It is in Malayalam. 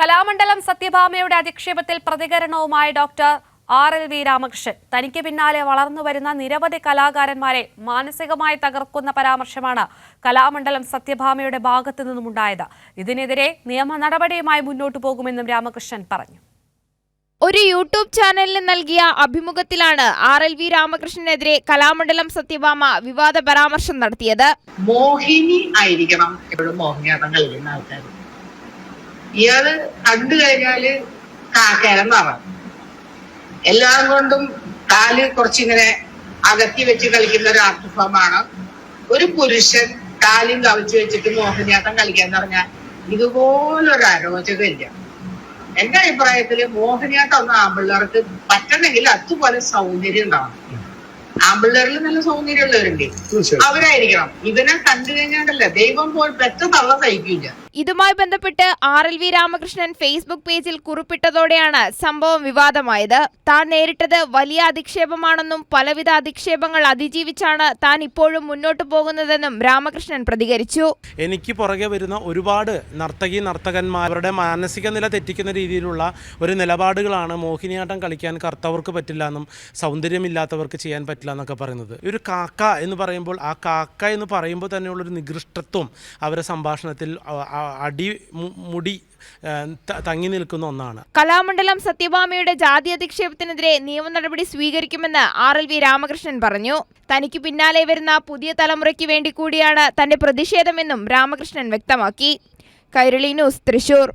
കലാമണ്ഡലം സത്യഭാമയുടെ അധിക്ഷേപത്തിൽ പ്രതികരണവുമായി doctor R L V Ramakrishnan. തനിക്ക് പിന്നാലെ വളർന്നു വരുന്ന നിരവധി കലാകാരന്മാരെ മാനസികമായി തകർക്കുന്ന പരാമർശമാണ് കലാമണ്ഡലം സത്യഭാമയുടെ ഭാഗത്തു നിന്നുമുണ്ടായത്. ഇതിനെതിരെ നിയമ നടപടിയുമായി മുന്നോട്ടു പോകുമെന്നും രാമകൃഷ്ണൻ പറഞ്ഞു. ഒരു യൂട്യൂബ് ചാനലിന് നൽകിയ അഭിമുഖത്തിലാണ് ആർ എൽ വി രാമകൃഷ്ണനെതിരെ കലാമണ്ഡലം സത്യഭാമ വിവാദ പരാമർശം നടത്തിയത്. മോഹിനി ആയിരിക്കണം. എപ്പോഴും മോഹിനിയാട്ടം കളിക്കുന്ന ആൾക്കാർ ഇയാൾ കണ്ടു കഴിഞ്ഞാൽ നിറം എല്ലാം കൊണ്ടും കാൽ കുറച്ചിങ്ങനെ അകത്തി വെച്ച് കളിക്കുന്ന ഒരു ആർട്ട് ഫോമാണ് ഒരു പുരുഷൻ കാലും കവിച്ചു വെച്ചിട്ട് മോഹിനിയാട്ടം കളിക്കാന്ന് പറഞ്ഞാൽ ഇതുപോലൊരു അരോചകമില്ല. എന്റെ അഭിപ്രായത്തിൽ മോഹിനിയാട്ടം ഒന്ന് ആമ്പിള്ളേർക്ക് പറ്റണമെങ്കിൽ അതുപോലെ സൗന്ദര്യം ഉണ്ടാവണം. ആമ്പിള്ളേരിൽ നല്ല സൗന്ദര്യമുള്ളവരുണ്ട്. അവരായിരിക്കണം. ഇവനെ കണ്ടു കഴിഞ്ഞാണ്ടല്ല ദൈവം പോൽ പെറ്റ തള്ള സഹിക്കില്ല. ഇതുമായി ബന്ധപ്പെട്ട് R L V Ramakrishnan Facebook പേജിൽ കുറിപ്പിട്ടതോടെയാണ് സംഭവം വിവാദമായത്. താൻ നേരിട്ടത് വലിയ അധിക്ഷേപമാണെന്നും പലവിധ അധിക്ഷേപങ്ങൾ അതിജീവിച്ചാണ് താൻ ഇപ്പോഴും മുന്നോട്ട് പോകുന്നതെന്നും രാമകൃഷ്ണൻ പ്രതികരിച്ചു. എനിക്ക് പുറകെ വരുന്ന ഒരുപാട് നർത്തകി നർത്തകന്മാരുടെ മാനസിക നില തെറ്റിക്കുന്ന രീതിയിലുള്ള ഒരു നിലപാടുകളാണ് മോഹിനിയാട്ടം കളിക്കാൻ കർത്തവർക്ക് പറ്റില്ല എന്നും സൗന്ദര്യമില്ലാത്തവർക്ക് ചെയ്യാൻ പറ്റില്ല എന്നൊക്കെ പറയുന്നത്. ഒരു കാക്ക എന്ന് പറയുമ്പോൾ ആ കാക്ക എന്ന് പറയുമ്പോൾ തന്നെയുള്ളൊരു നികൃഷ്ടത്വം അവരെ സംഭാഷണത്തിൽ അടി മുടി തങ്ങി നിൽക്കുന്ന ഒന്നാണ്. കലാമണ്ഡലം സത്യഭാമയുടെ ജാതി അധിക്ഷേപത്തിനെതിരെ നിയമ നടപടി സ്വീകരിക്കുമെന്ന് ആർ എൽ വി രാമകൃഷ്ണൻ പറഞ്ഞു. തനിക്ക് പിന്നാലെ വരുന്ന പുതിയ തലമുറയ്ക്ക് വേണ്ടി കൂടിയാണ് തന്റെ പ്രതിഷേധമെന്നും രാമകൃഷ്ണൻ വ്യക്തമാക്കി. കൈരളി ന്യൂസ് തൃശൂർ.